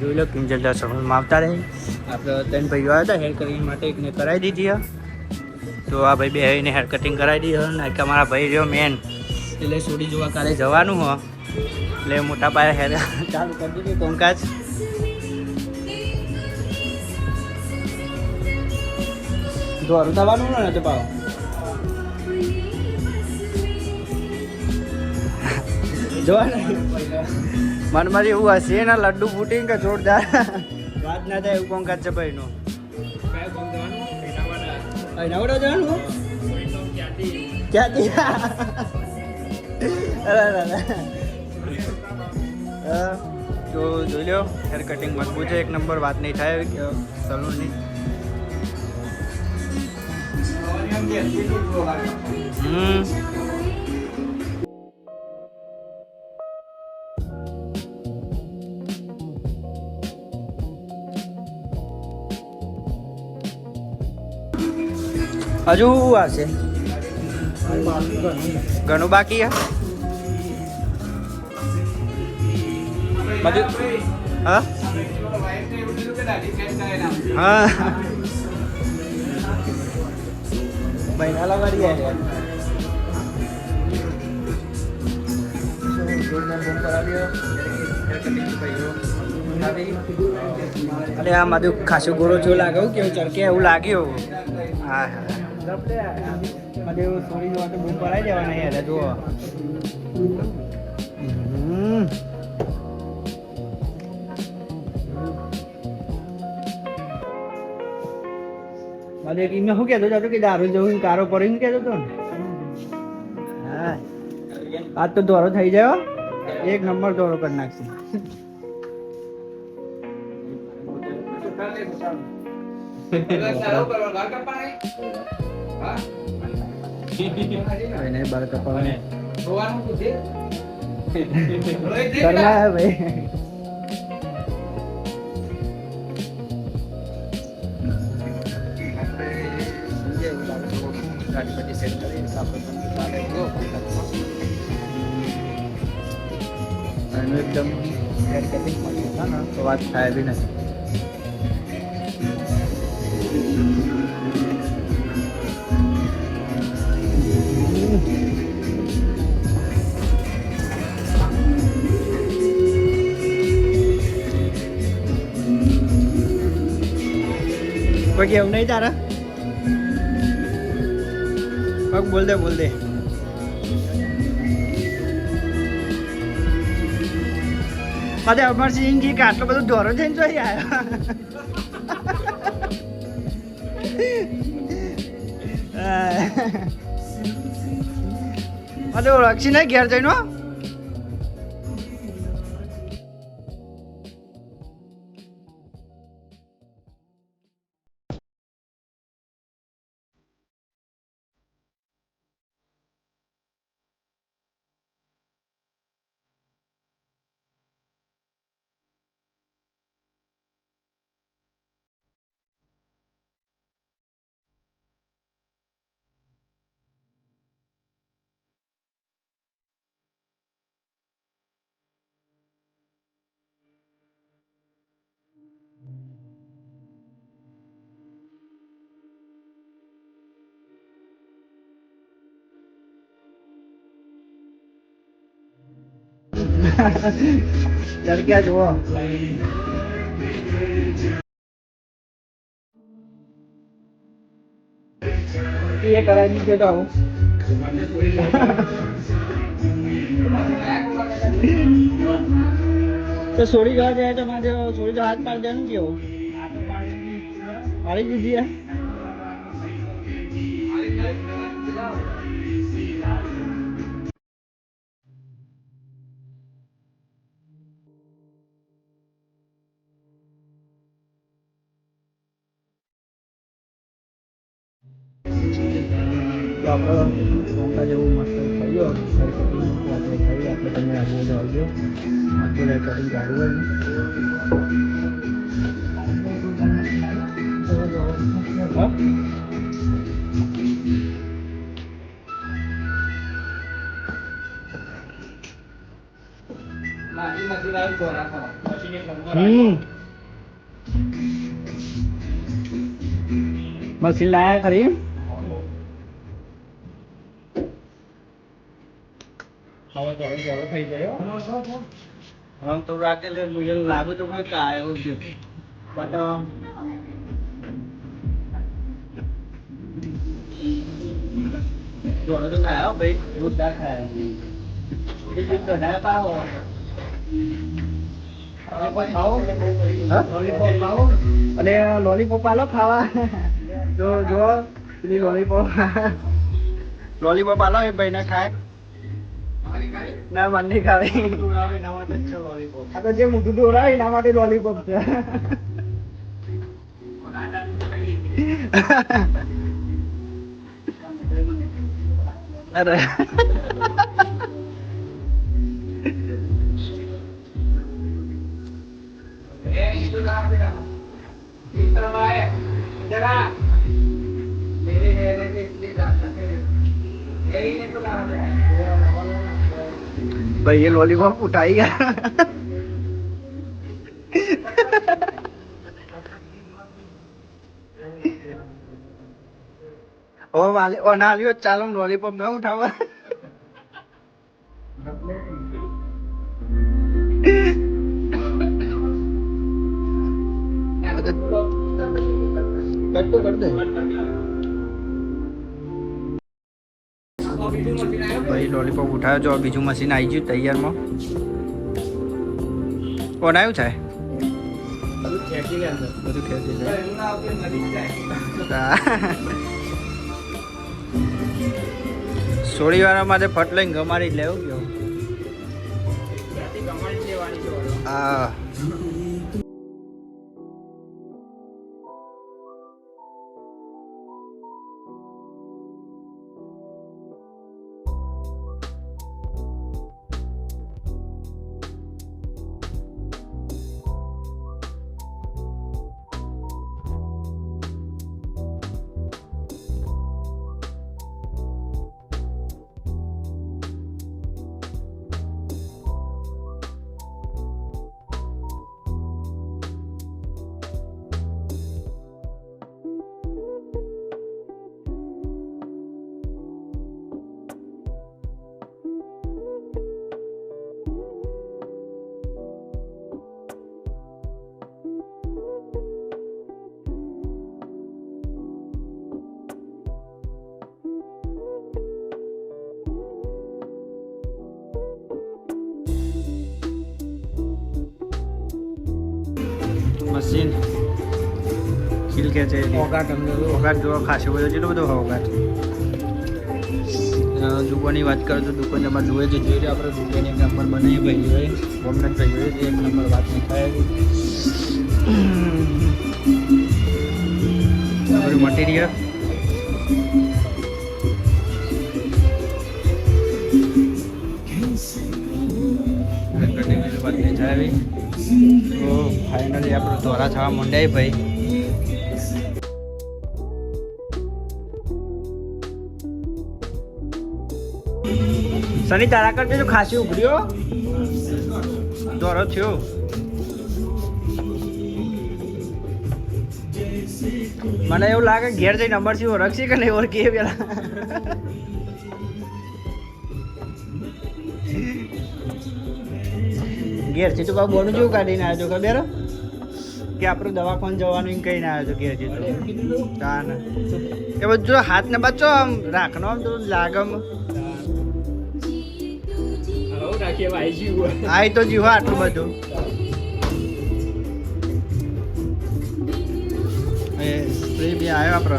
જોઈ લો, કિંજલ સલૂનમાં આવતા રહે. આપણે ત્રણ ભાઈઓ આવ્યા હતા હેર કટિંગ માટે એકને કરાવી દીધી. તો આ ભાઈ બે એને હેર કટિંગ કરાવી દીધી ને કે અમારા ભાઈ રહ્યો મેન એટલે સોડી જોવા કાલે જવાનું હો. એટલે મોટા પાયે હેર ચાલુ કરી દીધું કોમકાજ જોવાનું દવાનું ને તો પાવ જોવા ને મનમાં એવું હશે ને લડ્ડુ ફૂટી કે જોરદાર? વાત ના થાય એવું કોંકાજ છે ભાઈ નું? નવડો જવાનું ક્યાંથી તો જોઈ લો હેર કટિંગ મજબૂત છે એક નંબર વાત નહીં થાય સલૂનની હમ. હજુ આવશે ઘણું બાકી હજુ હા? હા. મહિના લગાડી અરે આ મારું ખાસું ગોળો જો લાગે કેવું ચડકે એવું લાગ્યું. હા હા. એવું થોડી વાર તો બૂમ હતો કે દારૂ જવું કારો પડીને કહેતો હતો ને આજ તો દોરો થઈ જાય એક નંબર દોરો કરી નાખશે કરના હે ભાઈ એનું એકદમ હેર કટિંગ મળ્યું હતા ને તો વાત થાય બી નથી. કોઈ કેવું નહીં તારા? પગ બોલ દે બોલ દે. અરે અમરસિંહજી કે આટલો બધો દોરો થઈને જોઈ આવ્યો. અરે ઓળખી નહીં ઘેર જઈને હો. ચાલ ક્યાં જુઓ એ કરાવી દીધો તો આવું તો સોડી જવા જાય તો મારે સોડી તો હાથ પાડી દેવાનું કેવું પાડી દીધી મોટા જેવું મસ્ત થઈ હેર કટિંગ આપણે થઈ આપણે તમે આજે આવજો આટલું હેર કટિંગ કાઢવું હોય મશીન લાયા ખરી હમ તો રાખે લે મુજે લાગુ તો કોઈ કાય છે. બટ જોડે તો ખાયા ભાઈ. જોરદાર ખાયા તો ના પાવો. અને લોલીપોપ આલો ખાવા. જો જો લોલીપોપ. લોલીપોપ આલો એ ભાઈ ને ખાય. namanya kali kata dia mau duduk rai namanya lollipop. Ya ada ભાઈ એ લોલીપોપ ઉઠાઈ ગયા ઓ વાલી ઓ ના ચાલો લોલીપોપ ના ઉઠાવવા ભાઈ લોલીપોપ ઉઠાવ્યો છો બીજું મશીન આવી ગયું તૈયારમાં. કોણ આવ્યું છે? બધું સોળી વાર માટે ફટ લઈને ગમાડી જ લેવું ગયો. હા. મશીન ખીલ કે છે ઓગાટ ઓગાટ જોવા ખાસો બધો જેટલો બધો ઓગાટ દુકાનની વાત કરું તો દુકાન અમારે જોઈએ છે. જોઈએ આપણે દુકાન એક નંબર બનાવીએ ભાઈ હોય ગમનટ ભાઈ હોય એક નંબર વાત નહીં થાય. આપણું મટીરિયલ વાત નહીં થાય તો ફાઇનલી આપણે દોરા થવા માંડ્યા ભાઈ. સની તારા કરતા તો ખાસી ઉઘડ્યો દોરો થયો. મને એવું લાગે ઘેર જઈ નંબર છે ઓળખશે કે નહીં, ઓળખીએ પેલા. ઘેર છે. તો બાબુ બોનું જેવું કાઢીને આવ્યો ખબર? કે આપણું દવાખાન જવાનું એમ કહીને આવ્યો છો ઘેર છે તો. તાન. એ બધું હાથ ને બચો આમ રાખનો આમ થોડું લાગમ. આય તો જીવો આટલું બધું. એ સ્પ્રે બી આવ્યો આપણો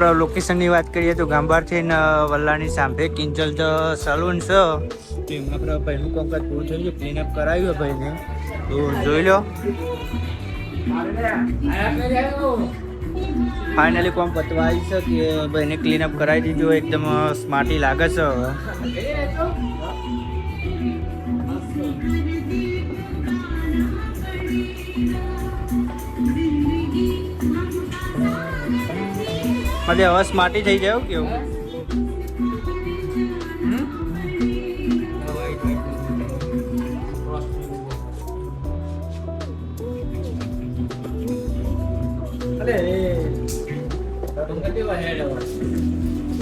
લોકેશનની વાત કરીએ તો ગાંભારથી ને, વલ્લાની સાંભે કિંજલ સલૂન છે. ટીમ આપણે ભાઈનું કામકાજ પૂરું થઈ ગયું ક્લીનઅપ કરાવ્યું ભાઈને. તો જોઈ લો. ફાઇનલી કોમ પતવા આવી છે કે ભાઈને ક્લીનઅપ કરાવી દીધું, એકદમ સ્માર્ટી લાગે છે. હવે એટલે હવે સ્માર્ટી થઈ જાય કેવું?